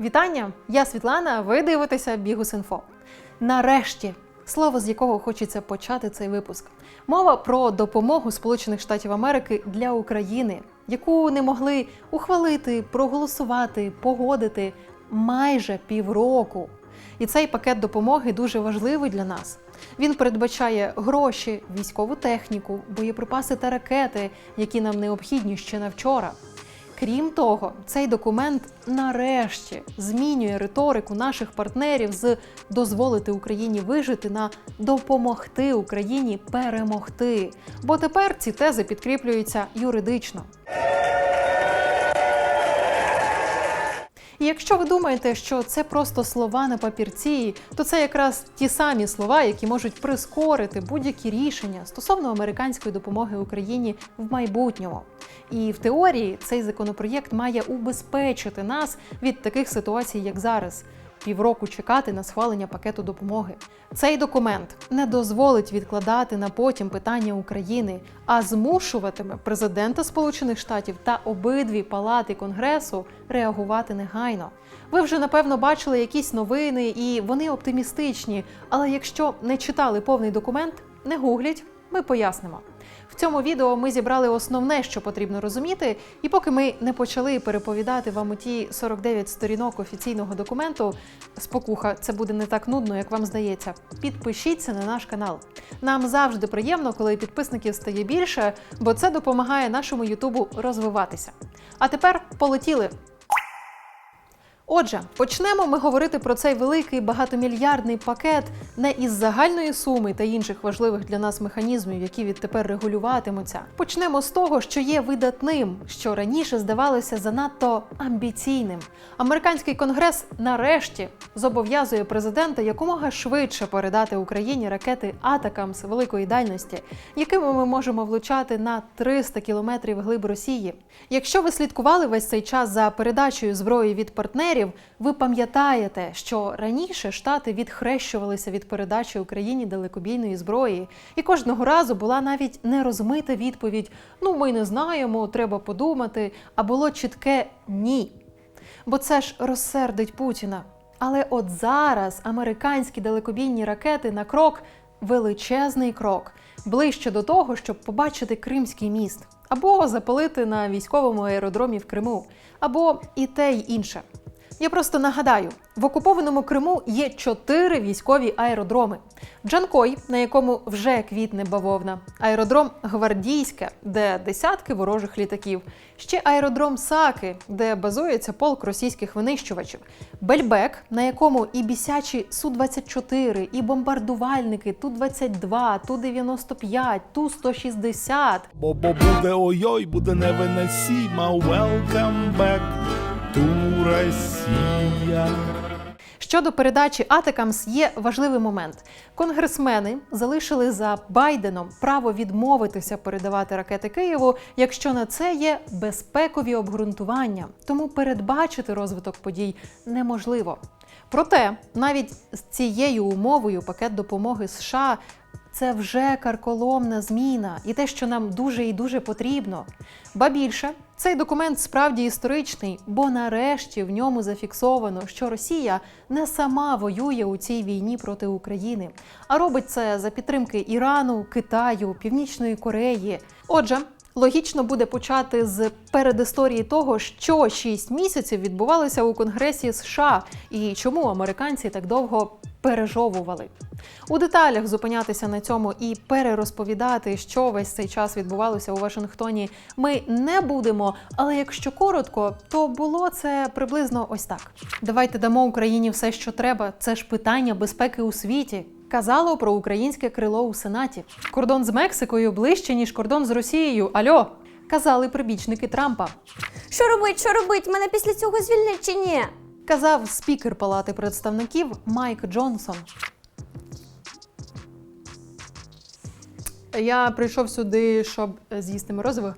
Вітання! Я Світлана. Ви дивитеся Бігус.Інфо. Нарешті, слово з якого хочеться почати цей випуск. Мова про допомогу Сполучених Штатів Америки для України, яку не могли ухвалити, проголосувати, погодити майже півроку. І цей пакет допомоги дуже важливий для нас. Він передбачає гроші, військову техніку, боєприпаси та ракети, які нам необхідні ще на вчора. Крім того, цей документ нарешті змінює риторику наших партнерів з дозволити Україні вижити на допомогти Україні перемогти. Бо тепер ці тези підкріплюються юридично. І якщо ви думаєте, що це просто слова на папірці, то це якраз ті самі слова, які можуть прискорити будь-які рішення стосовно американської допомоги Україні в майбутньому. І в теорії цей законопроєкт має убезпечити нас від таких ситуацій, як зараз. Півроку чекати на схвалення пакету допомоги. Цей документ не дозволить відкладати на потім питання України, а змушуватиме президента Сполучених Штатів та обидві палати Конгресу реагувати негайно. Ви вже напевно бачили якісь новини, і вони оптимістичні. Але якщо не читали повний документ, не гугліть, ми пояснимо. В цьому відео ми зібрали основне, що потрібно розуміти, і поки ми не почали переповідати вам у ті 49 сторінок офіційного документу, спокуха, це буде не так нудно, як вам здається. Підпишіться на наш канал. Нам завжди приємно, коли підписників стає більше, бо це допомагає нашому Ютубу розвиватися. А тепер полетіли. Отже, почнемо ми говорити про цей великий багатомільярдний пакет не із загальної суми та інших важливих для нас механізмів, які відтепер регулюватимуться. Почнемо з того, що є видатним, що раніше здавалося занадто амбіційним. Американський конгрес нарешті зобов'язує президента якомога швидше передати Україні ракети Атакамс великої дальності, якими ми можемо влучати на 300 кілометрів глиб Росії. Якщо ви слідкували весь цей час за передачею зброї від партнерів, ви пам'ятаєте, що раніше штати відхрещувалися від передачі Україні далекобійної зброї, і кожного разу була навіть нерозмита відповідь: ну ми не знаємо, треба подумати. А було чітке ні. Бо це ж розсердить Путіна. Але от зараз американські далекобійні ракети на крок величезний крок ближче до того, щоб побачити Кримський міст, або запалити на військовому аеродромі в Криму, або і те й інше. Я просто нагадаю: в окупованому Криму є чотири військові аеродроми: Джанкой, на якому вже квітне бавовна, аеродром Гвардійське, де десятки ворожих літаків, ще аеродром Саки, де базується полк російських винищувачів, Бельбек, на якому і бісячі Су-24, і бомбардувальники Ту-22, Ту-95, Ту-160, Бо бо буде ой-ой, буде невиносіма. Welcome back to Росія. Щодо передачі Атакамс є важливий момент. Конгресмени залишили за Байденом право відмовитися передавати ракети Києву, якщо на це є безпекові обґрунтування. Тому передбачити розвиток подій неможливо. Проте навіть з цією умовою пакет допомоги США. Це вже карколомна зміна і те, що нам дуже і дуже потрібно. Ба більше, цей документ справді історичний, бо нарешті в ньому зафіксовано, що Росія не сама воює у цій війні проти України, а робить це за підтримки Ірану, Китаю, Північної Кореї. Отже, логічно буде почати з передісторії того, що 6 місяців відбувалося у Конгресі США і чому американці так довго пережовували. У деталях зупинятися на цьому і перерозповідати, що весь цей час відбувалося у Вашингтоні, ми не будемо. Але якщо коротко, то було це приблизно ось так: давайте дамо Україні все, що треба. Це ж питання безпеки у світі. Казало про українське крило у сенаті. Кордон з Мексикою ближче ніж кордон з Росією. Альо, казали прибічники Трампа. Що робить, що робить? Мене після цього звільнять чи ні? Казав спікер Палати представників Майк Джонсон. Я прийшов сюди, щоб з'їсти морозиво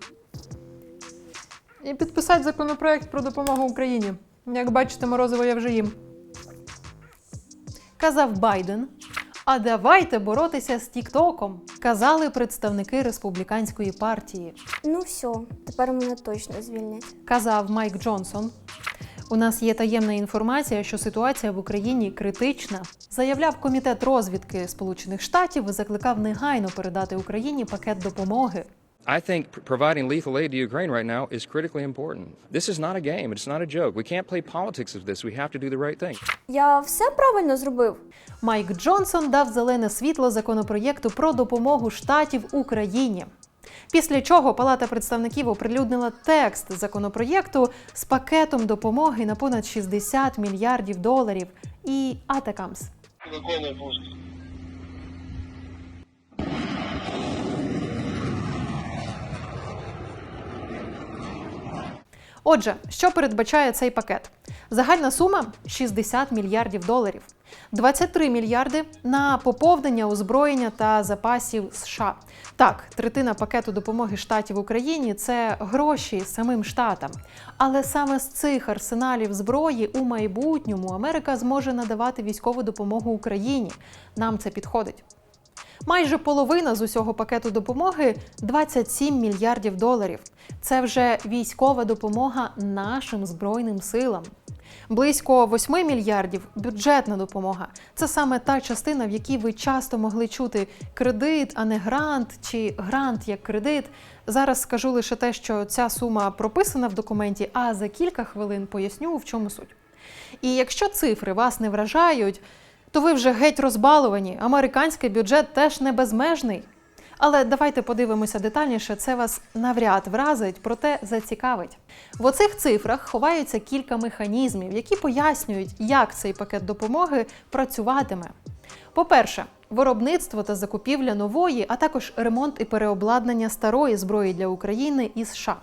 і підписати законопроект про допомогу Україні. Як бачите, морозиво я вже їм. Казав Байден. А давайте боротися з Тіктоком, казали представники республіканської партії. Ну все, тепер мене точно звільнять. казав Майк Джонсон. У нас є таємна інформація, що ситуація в Україні критична. Заявляв комітет розвідки Сполучених Штатів і закликав негайно передати Україні пакет допомоги. I think pr- providing lethal aid to Ukraine right now is critically important. This is not a game. It's not a joke. We can't play politics of this. We have to do the right thing. Я все правильно зробив. Майк Джонсон дав зелене світло законопроєкту про допомогу штатів Україні. Після чого Палата представників оприлюднила текст законопроєкту з пакетом допомоги на понад 60 мільярдів доларів і Атакамс. Отже, що передбачає цей пакет? Загальна сума 60 мільярдів доларів, 23 мільярди на поповнення озброєння та запасів США. Так, третина пакету допомоги штатів Україні це гроші самим штатам. Але саме з цих арсеналів зброї у майбутньому Америка зможе надавати військову допомогу Україні. Нам це підходить. Майже половина з усього пакету допомоги 27 мільярдів доларів. Це вже військова допомога нашим збройним силам. Близько 8 мільярдів бюджетна допомога. Це саме та частина, в якій ви часто могли чути кредит, а не грант чи грант як кредит. Зараз скажу лише те, що ця сума прописана в документі, а за кілька хвилин поясню, в чому суть. І якщо цифри вас не вражають, то ви вже геть розбаловані. Американський бюджет теж не безмежний. Але давайте подивимося детальніше, це вас навряд вразить, проте зацікавить. В оцих цифрах ховаються кілька механізмів, які пояснюють, як цей пакет допомоги працюватиме. По-перше, виробництво та закупівля нової, а також ремонт і переобладнання старої зброї для України і США.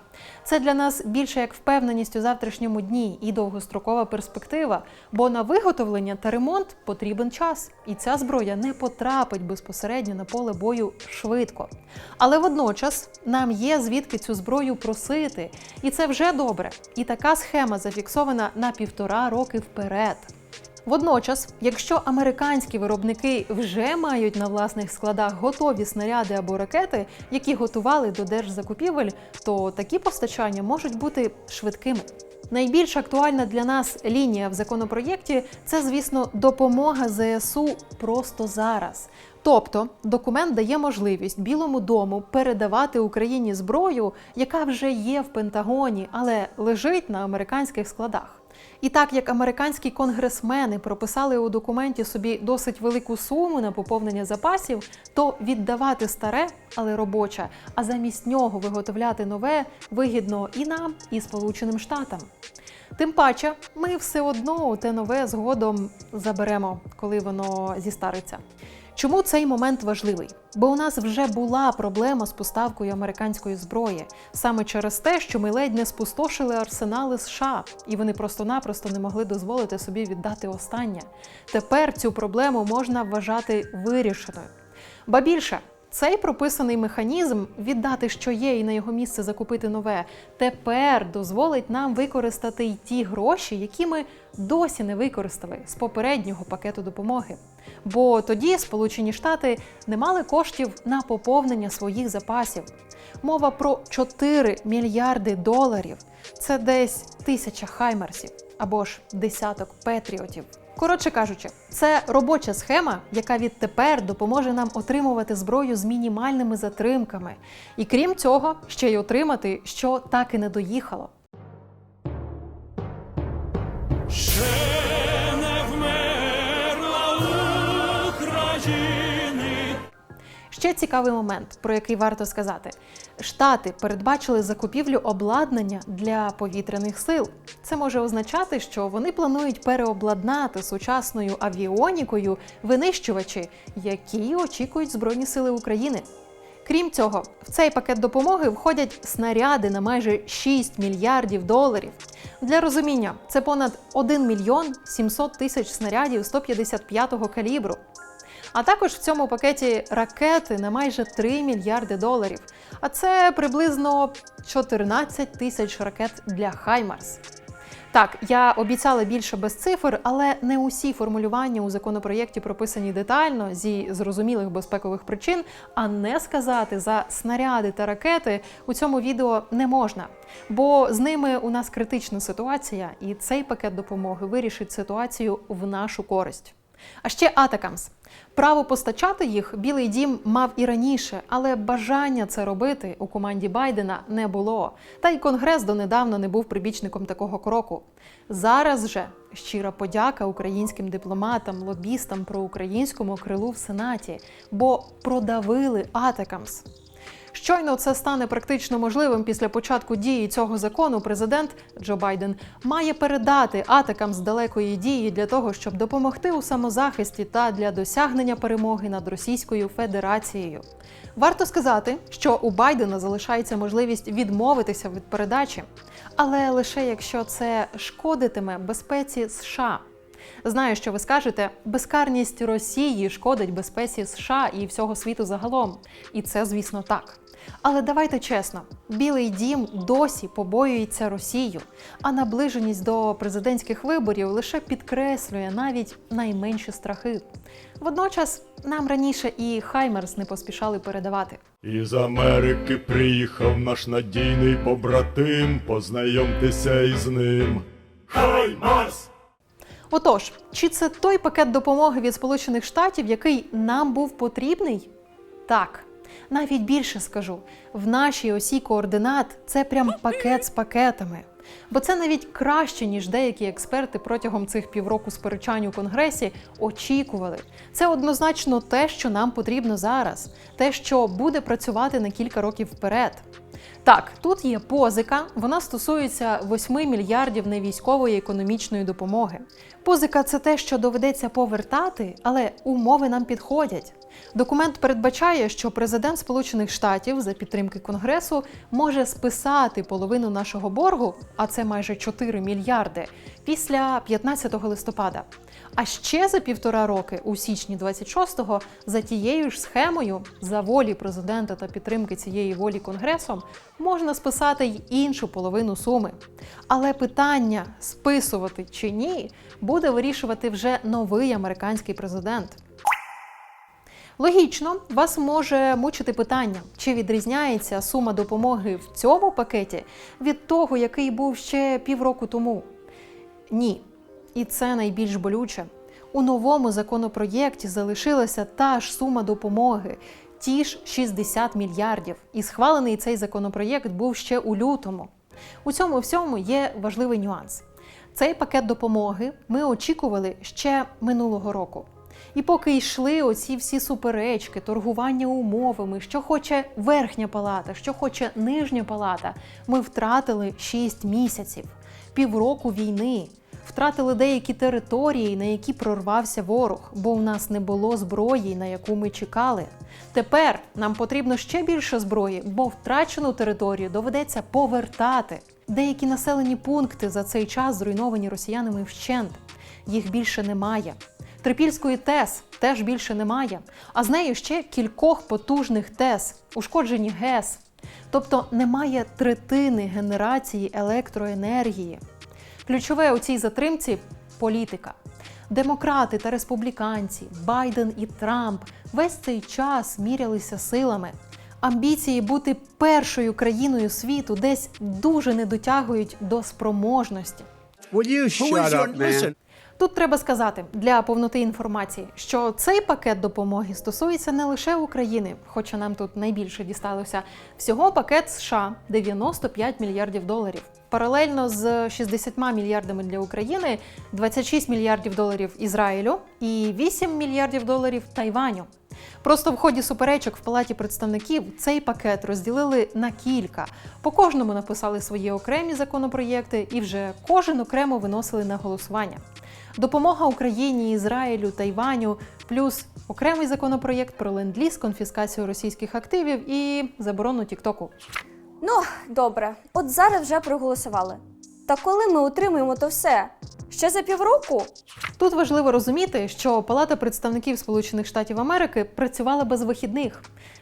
Це для нас більше як впевненість у завтрашньому дні і довгострокова перспектива, бо на виготовлення та ремонт потрібен час, і ця зброя не потрапить безпосередньо на поле бою швидко. Але водночас нам є звідки цю зброю просити, і це вже добре. І така схема зафіксована на півтора роки вперед. Водночас, якщо американські виробники вже мають на власних складах готові снаряди або ракети, які готували до держзакупівель, то такі постачання можуть бути швидкими. Найбільш актуальна для нас лінія в законопроєкті це, звісно, допомога ЗСУ просто зараз. Тобто документ дає можливість Білому дому передавати Україні зброю, яка вже є в Пентагоні, але лежить на американських складах. І так як американські конгресмени прописали у документі собі досить велику суму на поповнення запасів, то віддавати старе, але робоче, а замість нього виготовляти нове вигідно і нам, і Сполученим Штатам. Тим паче, ми все одно те нове згодом заберемо, коли воно зістариться. Чому цей момент важливий? Бо у нас вже була проблема з поставкою американської зброї саме через те, що ми ледь не спустошили арсенали США, і вони просто-напросто не могли дозволити собі віддати останнє. Тепер цю проблему можна вважати вирішеною. Ба більше. Цей прописаний механізм віддати, що є, і на його місце закупити нове, тепер дозволить нам використати й ті гроші, які ми досі не використали з попереднього пакету допомоги. Бо тоді Сполучені Штати не мали коштів на поповнення своїх запасів. Мова про 4 мільярди доларів. Це десь тисяча хаймерсів або ж десяток петріотів. Коротше кажучи, це робоча схема, яка відтепер допоможе нам отримувати зброю з мінімальними затримками. І крім цього, ще й отримати, що так і не доїхало. Ще цікавий момент, про який варто сказати: Штати передбачили закупівлю обладнання для повітряних сил. Це може означати, що вони планують переобладнати сучасною авіонікою винищувачі, які очікують Збройні Сили України. Крім цього, в цей пакет допомоги входять снаряди на майже 6 мільярдів доларів. Для розуміння, це понад 1 мільйон 700 тисяч снарядів 155-го калібру. А також в цьому пакеті ракети на майже 3 мільярди доларів. А це приблизно 14 тисяч ракет для Хаймарс. Так, я обіцяла більше без цифр, але не усі формулювання у законопроєкті прописані детально зі зрозумілих безпекових причин. А не сказати за снаряди та ракети у цьому відео не можна, бо з ними у нас критична ситуація, і цей пакет допомоги вирішить ситуацію в нашу користь. А ще Атакамс. Право постачати їх Білий дім мав і раніше, але бажання це робити у команді Байдена не було. Та й Конгрес донедавна не був прибічником такого кроку. Зараз же щира подяка українським дипломатам, лобістам про українському крилу в Сенаті, бо продавили Атакамс. Щойно це стане практично можливим після початку дії цього закону. Президент Джо Байден має передати атакам з далекої дії для того, щоб допомогти у самозахисті та для досягнення перемоги над Російською Федерацією. Варто сказати, що у Байдена залишається можливість відмовитися від передачі, але лише якщо це шкодитиме безпеці США. Знаю, що ви скажете, безкарність Росії шкодить безпеці США і всього світу загалом. І це, звісно, так. Але давайте чесно, Білий дім досі побоюється Росію, а наближеність до президентських виборів лише підкреслює навіть найменші страхи. Водночас нам раніше і Хаймерс не поспішали передавати. Із Америки приїхав наш надійний побратим, познайомтеся із ним. Хай Марс! Отож, чи це той пакет допомоги від Сполучених Штатів, який нам був потрібний? Так. Навіть більше скажу, в нашій осі координат це прям пакет з пакетами. Бо це навіть краще, ніж деякі експерти протягом цих півроку сперечань у Конгресі очікували. Це однозначно те, що нам потрібно зараз, те, що буде працювати на кілька років вперед. Так, тут є позика, вона стосується 8 мільярдів невійськової економічної допомоги. Позика це те, що доведеться повертати, але умови нам підходять. Документ передбачає, що президент Сполучених Штатів за підтримки Конгресу може списати половину нашого боргу, а це майже 4 мільярди, після 15 листопада. А ще за півтора роки, у січні 26-го, за тією ж схемою, за волі президента та підтримки цієї волі Конгресом, можна списати й іншу половину суми. Але питання списувати чи ні буде вирішувати вже новий американський президент. Логічно, вас може мучити питання, чи відрізняється сума допомоги в цьому пакеті від того, який був ще півроку тому. Ні. І це найбільш болюче. У новому законопроєкті залишилася та ж сума допомоги, ті ж 60 мільярдів. І схвалений цей законопроєкт був ще у лютому. У цьому всьому є важливий нюанс. Цей пакет допомоги ми очікували ще минулого року. І поки йшли оці всі суперечки, торгування умовами, що хоче верхня палата, що хоче нижня палата, ми втратили 6 місяців, півроку війни, втратили деякі території, на які прорвався ворог, бо у нас не було зброї, на яку ми чекали. Тепер нам потрібно ще більше зброї, бо втрачену територію доведеться повертати. Деякі населені пункти за цей час зруйновані росіянами вщент. Їх більше немає. Трипільської ТЕС теж більше немає, а з нею ще кількох потужних ТЕС, ушкоджені ГЕС. Тобто немає третини генерації електроенергії. Ключове у цій затримці політика. Демократи та республіканці, Байден і Трамп весь цей час мірялися силами. Амбіції бути першою країною світу десь дуже не дотягують до спроможності. Will you shut up, man? Тут треба сказати для повноти інформації, що цей пакет допомоги стосується не лише України, хоча нам тут найбільше дісталося. Всього пакет США 95 мільярдів доларів. Паралельно з 60 мільярдами для України, 26 мільярдів доларів Ізраїлю і 8 мільярдів доларів Тайваню. Просто в ході суперечок в палаті представників цей пакет розділили на кілька. По кожному написали свої окремі законопроєкти і вже кожен окремо виносили на голосування. Допомога Україні, Ізраїлю, Тайваню, плюс окремий законопроєкт про ленд-ліз, конфіскацію російських активів і заборону Тіктоку. Ну, добре, от зараз вже проголосували. Та коли ми отримаємо то все? Ще за півроку? Тут важливо розуміти, що Палата представників Сполучених Штатів Америки працювала без вихідних.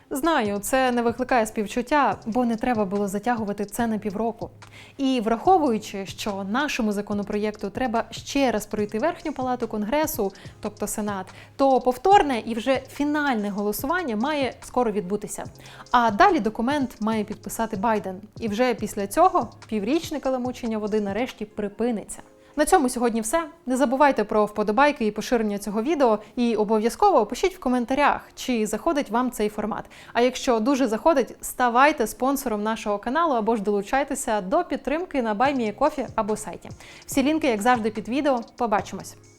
Знаю, це не викликає співчуття, бо не треба було затягувати це на півроку. І враховуючи, що нашому законопроєкту треба ще раз пройти верхню палату конгресу, тобто Сенат, то повторне і вже фінальне голосування має скоро відбутися. А далі документ має підписати Байден. І вже після цього піврічне каламучення води нарешті припиниться. На цьому сьогодні все. Не забувайте про вподобайки і поширення цього відео. І обов'язково пишіть в коментарях, чи заходить вам цей формат. А якщо дуже заходить, ставайте спонсором нашого каналу або ж долучайтеся до підтримки на BuyMeACoffee або сайті. Всі лінки, як завжди, під відео. Побачимось!